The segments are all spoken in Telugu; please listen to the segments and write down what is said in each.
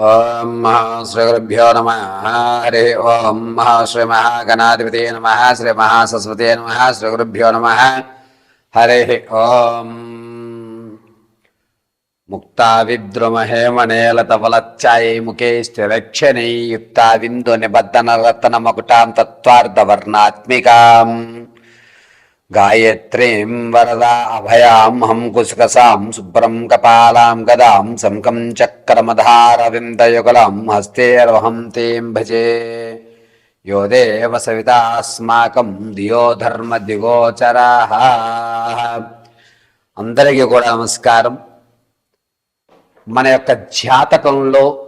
ఓం శ్రీగురుభ్యో నమ. హరి ఓం మహాశ్రీ మహాగణాధిపతి నమ. శ్రీ మహాసరస్వతి నమ. శ్రీ గురుభ్యో నమ. హరి ఓం. ముక్తా విద్రుమహేమనేలతవలచ్చాయై ముఖే స్థిరక్షణై యుక్తావిందు నిబద్ధన రత్న మకుటాం తత్వార్థవర్ణాత్మికాం గాయత్రీం వరదా అభయాం హం కుశకసాం శుభ్రం కపాలాం గదాం శంకం చక్రమధారవిందయుగలం హస్తేర్వహం తీం భజే. యో దేవ సవితాస్మాకం దియో ధర్మ దిగోచరా. అందరికీ కూడా నమస్కారం. మన యొక్క జాతకంలో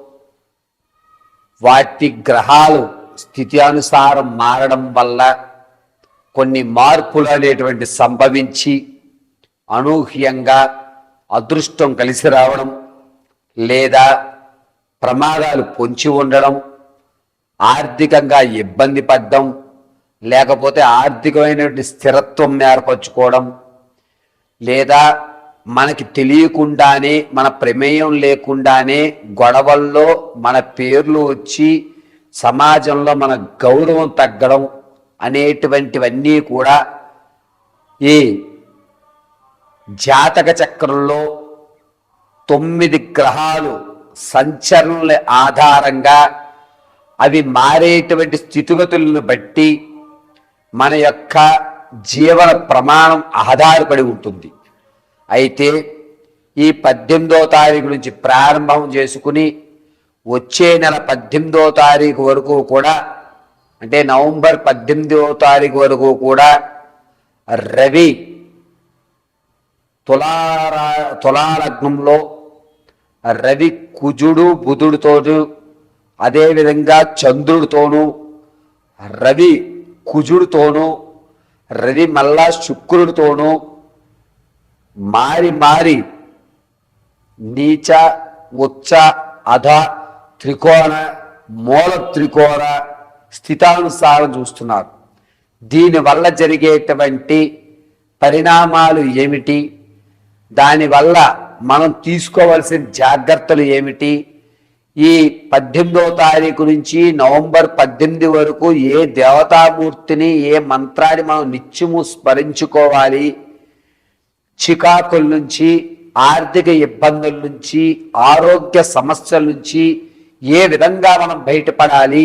వాటి గ్రహాలు స్థితి అనుసారం మారడం వల్ల కొన్ని మార్పులు అనేటువంటి సంభవించి అనూహ్యంగా అదృష్టం కలిసి రావడం లేదా ప్రమాదాలు పొంచి ఉండడం ఆర్థికంగా ఇబ్బంది పడ్డం లేకపోతే ఆర్థికమైనటువంటి స్థిరత్వం ఏర్పరచుకోవడం లేదా మనకి తెలియకుండానే మన ప్రమేయం లేకుండానే గొడవల్లో మన పేర్లు వచ్చి సమాజంలో మన గౌరవం తగ్గడం అనేటువంటివన్నీ కూడా ఈ జాతక చక్రంలో తొమ్మిది గ్రహాలు సంచరణల ఆధారంగా అవి మారేటువంటి స్థితిగతులను బట్టి మన యొక్క జీవన ప్రమాణం ఆధారపడి ఉంటుంది. అయితే ఈ పద్దెనిమిదో తారీఖు నుంచి ప్రారంభం చేసుకుని వచ్చే నెల పద్దెనిమిదో తారీఖు వరకు కూడా అంటే నవంబర్ పద్దెనిమిదవ తారీఖు వరకు కూడా రవి తులారా తులాలగ్నంలో రవి కుజుడు బుధుడితోను అదేవిధంగా చంద్రుడితోనూ రవి కుజుడితోనూ రవి మళ్ళా శుక్రుడితోనూ మారి మారి నీచ ఉచ్చ అధ త్రికోణ మూల త్రికోణ స్థితానుసారం చూస్తున్నారు. దీనివల్ల జరిగేటువంటి పరిణామాలు ఏమిటి? దానివల్ల మనం తీసుకోవలసిన జాగ్రత్తలు ఏమిటి? ఈ పద్దెనిమిదవ తారీఖు నుంచి నవంబర్ పద్దెనిమిది వరకు ఏ దేవతామూర్తిని ఏ మంత్రాన్ని మనం నిత్యము స్మరించుకోవాలి? చికాకుల నుంచి ఆర్థిక ఇబ్బందుల నుంచి ఆరోగ్య సమస్యల నుంచి ఏ విధంగా మనం బయటపడాలి?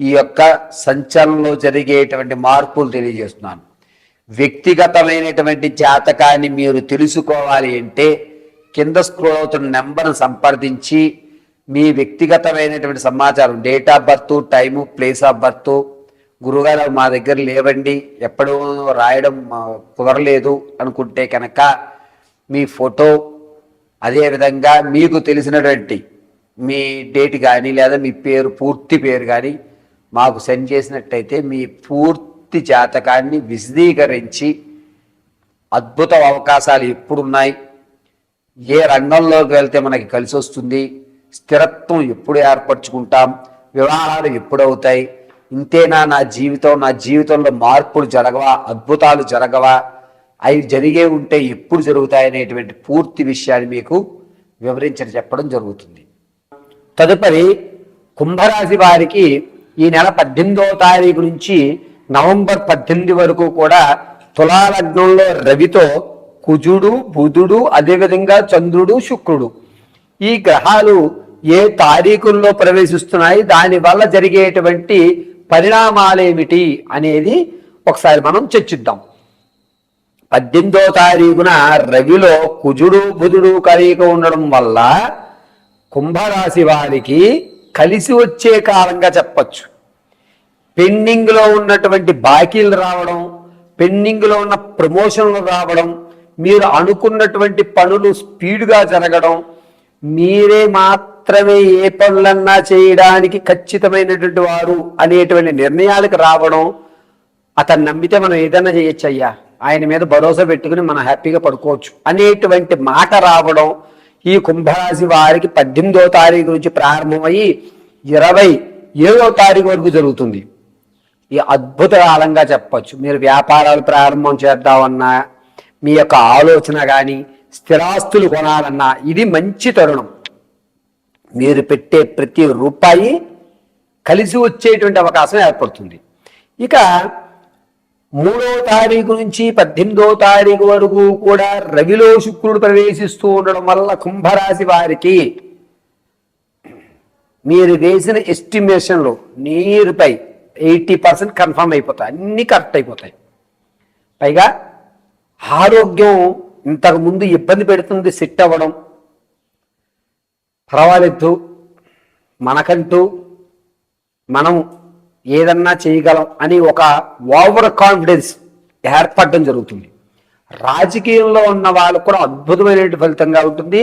ఈ యొక్క సంచలనంలో జరిగేటువంటి మార్పులు తెలియజేస్తున్నాను. వ్యక్తిగతమైనటువంటి జాతకాన్ని మీరు తెలుసుకోవాలి అంటే కింద స్క్రోల్ అవుతున్న నెంబర్ను సంప్రదించి మీ వ్యక్తిగతమైనటువంటి సమాచారం date of birth time place of birth గురుగారు మా దగ్గర లేవండి ఎప్పుడూ రాయడం కుదరలేదు అనుకుంటే కనుక మీ ఫోటో అదేవిధంగా మీకు తెలిసినటువంటి మీ డేట్ కానీ లేదా మీ పేరు పూర్తి పేరు కానీ మాకు సెండ్ చేసినట్టయితే మీ పూర్తి జాతకాన్ని విశదీకరించి అద్భుత అవకాశాలు ఎప్పుడున్నాయి? ఏ రంగంలోకి వెళ్తే మనకి కలిసి వస్తుంది స్థిరత్వం ఎప్పుడు ఏర్పరచుకుంటాం? వివాహాలు ఎప్పుడు అవుతాయి ఇంతేనా నా జీవితం? నా జీవితంలో మార్పులు జరగవా? అద్భుతాలు జరగవా? అవి జరిగే ఉంటే ఎప్పుడు జరుగుతాయి అనేటువంటి పూర్తి విషయాన్ని మీకు వివరించని చెప్పడం జరుగుతుంది. తదుపరి కుంభరాశి వారికి ఈ నెల పద్దెనిమిదవ తారీఖు నుంచి నవంబర్ పద్దెనిమిది వరకు కూడా తులాలగ్నంలో రవితో కుజుడు బుధుడు అదేవిధంగా చంద్రుడు శుక్రుడు. ఈ గ్రహాలు ఏ తారీఖుల్లో ప్రవేశిస్తున్నాయి? దానివల్ల జరిగేటువంటి పరిణామాలేమిటి అనేది ఒకసారి మనం చర్చిద్దాం. పద్దెనిమిదో తారీఖున రవిలో కుజుడు బుధుడు కలిగి ఉండడం వల్ల కుంభరాశి వారికి కలిసి వచ్చే కాలంగా చెప్పచ్చు. పెండింగ్లో ఉన్నటువంటి బాకీలు రావడం పెండింగ్లో ఉన్న ప్రమోషన్లు రావడం మీరు అనుకున్నటువంటి పనులు స్పీడ్గా జరగడం మీరే మాత్రమే ఏ పనులన్నా చేయడానికి ఖచ్చితమైనటువంటి వారు అనేటువంటి నిర్ణయాలకు రావడం అతను నమ్మితే మనం ఏదైనా చేయొచ్చు అయ్యా ఆయన మీద భరోసా పెట్టుకుని మనం హ్యాపీగా పడుకోవచ్చు అనేటువంటి మాట రావడం ఈ కుంభరాశి వారికి పద్దెనిమిదో తారీఖు నుంచి ప్రారంభమయ్యి ఇరవై ఏడో తారీఖు వరకు జరుగుతుంది. ఈ అద్భుత కాలంగా చెప్పచ్చు. మీరు వ్యాపారాలు ప్రారంభం చేద్దామన్నా మీ యొక్క ఆలోచన కానీ స్థిరాస్తులు కొనాలన్నా ఇది మంచి తరుణం. మీరు పెట్టే ప్రతి రూపాయి కలిసి వచ్చేటువంటి అవకాశం ఏర్పడుతుంది. ఇక మూడో తారీఖు నుంచి పద్దెనిమిదో తారీఖు వరకు కూడా రవిలో శుక్రుడు ప్రవేశిస్తూ ఉండడం వల్ల కుంభరాశి వారికి మీరు వేసిన ఎస్టిమేషన్లో నీరుపై ఎయిటీ పర్సెంట్ కన్ఫర్మ్ అయిపోతాయి. అన్నీ కరెక్ట్ అయిపోతాయి. పైగా ఆరోగ్యం ఇంతకు ముందు ఇబ్బంది పెడుతుంది సెట్ అవ్వడం. పర్వాలేదు. మనకంటూ మనం ఏదన్నా చేయగలం అని ఒక ఓవర్ కాన్ఫిడెన్స్ ఏర్పడడం జరుగుతుంది. రాజకీయంలో ఉన్న వాళ్ళకు కూడా అద్భుతమైన ఫలితంగా ఉంటుంది.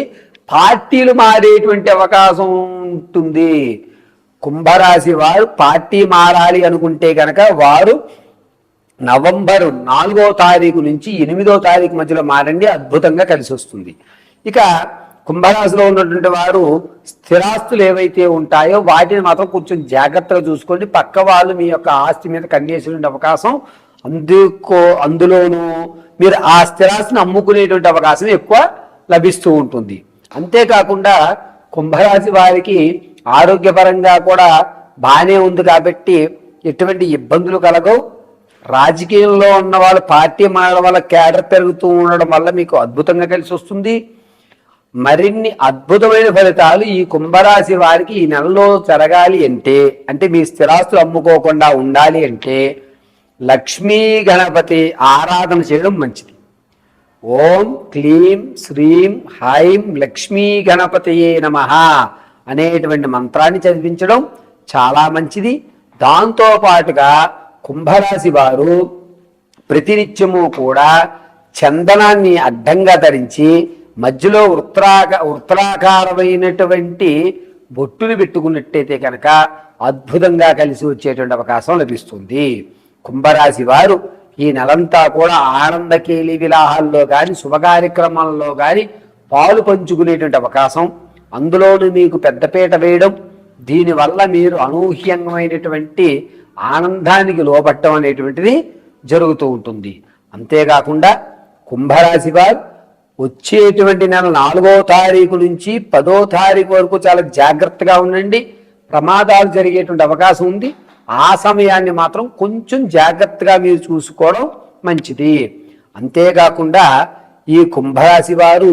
పార్టీలు మారేటువంటి అవకాశం ఉంటుంది. కుంభరాశి వారు పార్టీ మారాలి అనుకుంటే కనుక వారు నవంబర్ నాలుగో తారీఖు నుంచి ఎనిమిదో తారీఖు మధ్యలో మారండి అద్భుతంగా కలిసి వస్తుంది. ఇక కుంభరాశిలో ఉన్నటువంటి వారు స్థిరాస్తులు ఏవైతే ఉంటాయో వాటిని మాత్రం కొంచెం జాగ్రత్తగా చూసుకోండి. పక్క వాళ్ళు మీ యొక్క ఆస్తి మీద కన్నేసినటువంటి అవకాశం అందుకో అందులోనూ మీరు ఆ స్థిరాస్తిని అమ్ముకునేటువంటి అవకాశం ఎక్కువ లభిస్తూ ఉంటుంది. అంతేకాకుండా కుంభరాశి వారికి ఆరోగ్యపరంగా కూడా బాగానే ఉంది కాబట్టి ఎటువంటి ఇబ్బందులు కలగవు. రాజకీయంలో ఉన్న వాళ్ళు పార్టీ మారడం వల్ల క్యాడర్ పెరుగుతూ ఉండడం వల్ల మీకు అద్భుతంగా కలిసి వస్తుంది. మరిన్ని అద్భుతమైన ఫలితాలు ఈ కుంభరాశి వారికి ఈ నెలలో జరగాలి అంటే అంటే మీ స్థిరాస్తులు అమ్ముకోకుండా ఉండాలి అంటే లక్ష్మీ గణపతి ఆరాధన చేయడం మంచిది. ఓం క్లీం శ్రీం హైం లక్ష్మీ గణపతియే నమ అనేటువంటి మంత్రాన్ని చదివించడం చాలా మంచిది. దాంతో పాటుగా కుంభరాశి వారు ప్రతినిత్యము కూడా చందనాన్ని అడ్డంగా ధరించి మధ్యలో వృత్రాక వృత్రాకారమైనటువంటి బొట్టును పెట్టుకున్నట్టయితే కనుక అద్భుతంగా కలిసి వచ్చేటువంటి అవకాశం లభిస్తుంది. కుంభరాశి వారు ఈ నెలంతా కూడా ఆనందకేలి విలాహాల్లో కానీ శుభ కార్యక్రమాల్లో కానీ పాలు పంచుకునేటువంటి అవకాశం. అందులోనూ మీకు పెద్దపీట వేయడం దీనివల్ల మీరు అనూహ్యమైనటువంటి ఆనందానికి లోపట్టడం అనేటువంటిది జరుగుతూ ఉంటుంది. అంతేకాకుండా కుంభరాశి వారు వచ్చేటువంటి నెల నాలుగో తారీఖు నుంచి పదో తారీఖు వరకు చాలా జాగ్రత్తగా ఉండండి. ప్రమాదాలు జరిగేటువంటి అవకాశం ఉంది. ఆ సమయాన్ని మాత్రం కొంచెం జాగ్రత్తగా మీరు చూసుకోవడం మంచిది. అంతేకాకుండా ఈ కుంభరాశి వారు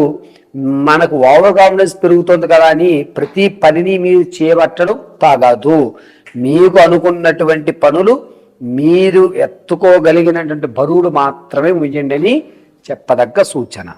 మనకు ఓవర్ కాన్ఫిడెన్స్ పెరుగుతుంది కదా అని ప్రతి పనిని మీరు చేపట్టడం తాగాదు. మీకు అనుకున్నటువంటి పనులు మీరు ఎత్తుకోగలిగినటువంటి బరువులు మాత్రమే ముయ్యండి అని చెప్పదగ్గ సూచన.